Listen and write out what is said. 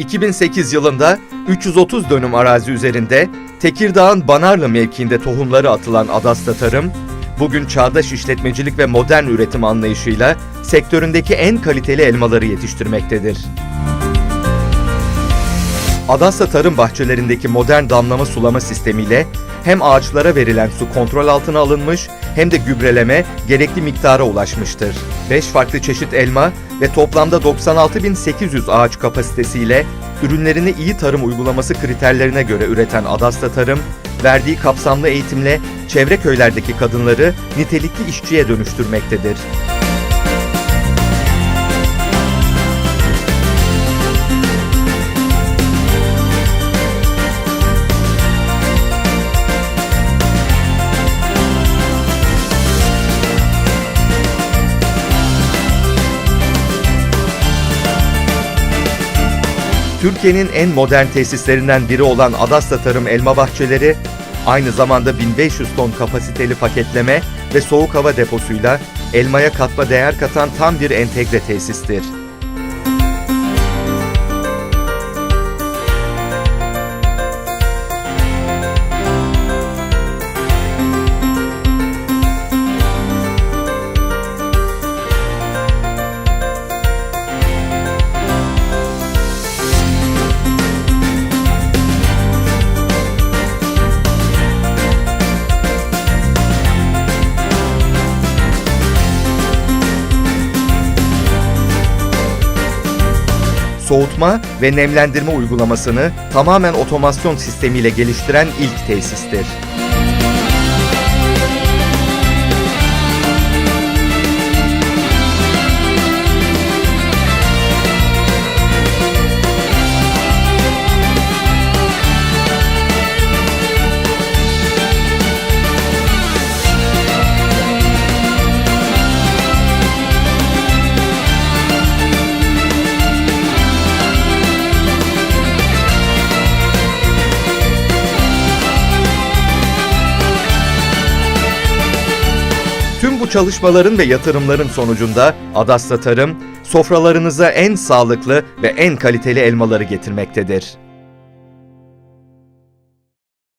2008 yılında 330 dönüm arazi üzerinde Tekirdağ'ın Banarlı mevkiinde tohumları atılan Adasta Tarım, bugün çağdaş işletmecilik ve modern üretim anlayışıyla sektöründeki en kaliteli elmaları yetiştirmektedir. Adasta Tarım bahçelerindeki modern damlama sulama sistemiyle hem ağaçlara verilen su kontrol altına alınmış hem de gübreleme gerekli miktara ulaşmıştır. 5 farklı çeşit elma ve toplamda 96.800 ağaç kapasitesiyle ürünlerini iyi tarım uygulaması kriterlerine göre üreten Adasta Tarım, verdiği kapsamlı eğitimle çevre köylerdeki kadınları nitelikli işçiye dönüştürmektedir. Türkiye'nin en modern tesislerinden biri olan Adasta Tarım Elma Bahçeleri, aynı zamanda 1500 ton kapasiteli paketleme ve soğuk hava deposuyla elmaya katma değer katan tam bir entegre tesistir. Soğutma ve nemlendirme uygulamasını tamamen otomasyon sistemiyle geliştiren ilk tesistir. Çalışmaların ve yatırımların sonucunda Adasta Tarım, sofralarınıza en sağlıklı ve en kaliteli elmaları getirmektedir.